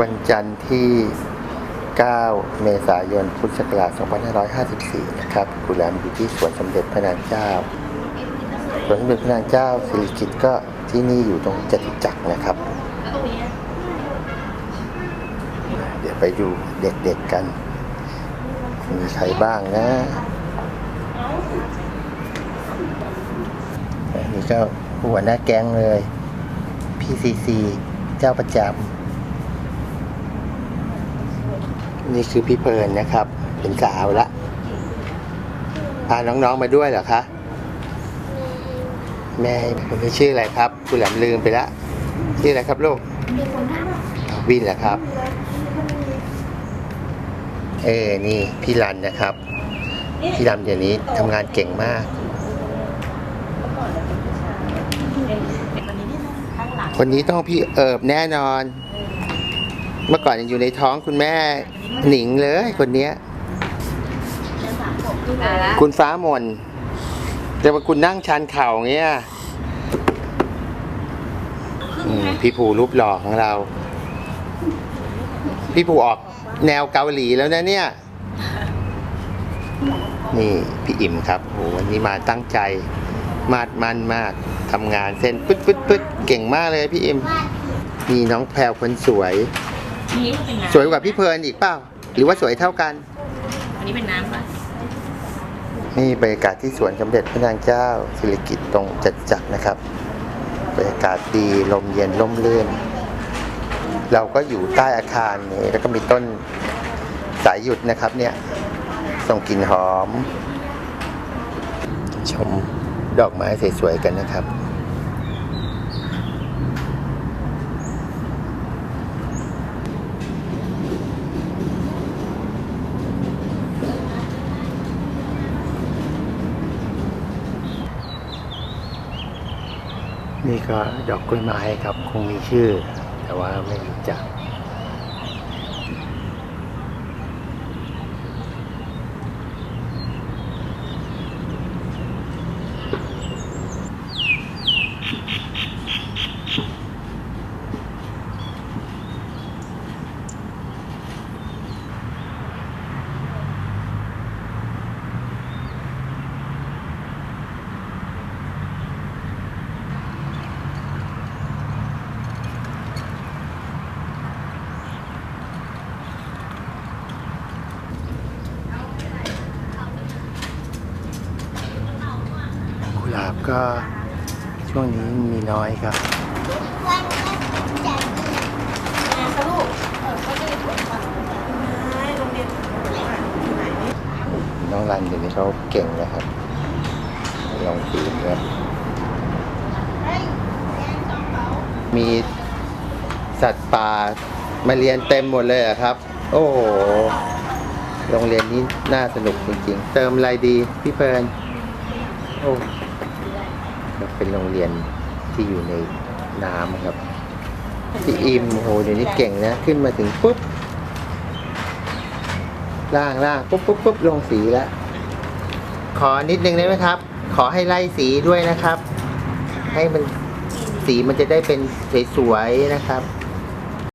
วันจันทร์ที่ 9 เมษายน พุทธศักราช 2554 นะครับกุหลาบอยู่ที่สวนสมเด็จพระนางเจ้า สวนสมเด็จพระนางเจ้าสิริกิติ์ก็ที่นี่อยู่ตรงจตุจักรนะครับ เดี๋ยวไปดูเด็กๆกัน มีใครบ้างนะนนี้ก็หัวหน้าแก๊งเลยพี่ซีซีเจ้าประจำ นี่คือพี่เพลินนะครับ เป็นสาวละพาน้องๆมาด้วยเหรอคะแม่คนนี้ชื่ออะไรครับคุณแหลมลืมไปละชื่ออะไรครับลูกอ่าวินเหรอครับ เออนี่พี่รันนะครับ พี่รันเดี๋ยวนี้ทำงานเก่งมาก คนนี้ต้องพี่เอิบแน่นอน เมื่อก่อนยังอยู่ในท้องคุณแม่หนิงเลยคนเนี้ยคุณฟ้ามนแต่ว่าคุณนั่งชันเข่าอย่างเงี้ยอืมพี่ภูรูปหล่อของเรา พี่ภูออกแนวเกาหลีแล้วนะเนี่ย นี่พี่อิ่มครับโหวันนี้มาตั้งใจ มาดมันมากทำงานเส้นปึ๊ดปึ๊ดปึ๊ดเก่งมากเลยพี่อิ่ม มีน้องแพรวคนสวย นี่เป็นน้ำสวยกว่าพี่เพลินอีกเปล่า หรือว่าสวยเท่ากัน อันนี้เป็นน้ำป่ะนี่บรรยากาศที่สวนสมเด็จพระนางเจ้าสิริกิติ์ตรงจัดจักรนะครับบรรยากาศดีลมเย็นร่มรื่น เราก็อยู่ใต้อาคารนี้แล้วก็มีต้นสายหยุดนะครับเนี่ยส่งกลิ่นหอม ชมดอกไม้สวยๆกันนะครับ นี่ก็ดอกกล้วยไม้ครับ คงมีชื่อ แต่ว่าไม่รู้จัก กุหลาบก็ช่วงนี้มีน้อยครับน้องรันเดี๋ยวนี้เขาเก่งนะครับ ลองฟิล์มเนี่ยมีสัตว์ป่ามาเรียนเต็มหมดเลยครับ โอ้โหโรงเรียนนี้น่าสนุกจริงๆ เติมอะไรดีพี่เพลินโอ้ เป็นโรงเรียนที่อยู่ในน้ำครับพี่อิมโหเดี๋ยวนี้เก่งนะ ขึ้นมาถึงปุ๊บล่างล่างปุ๊บปุ๊บปุ๊บลงสีแล้ว ขอนิดนึงได้ไหมครับ ขอให้ไล่สีด้วยนะครับ ให้มันสีมันจะได้เป็นสวยๆนะครับ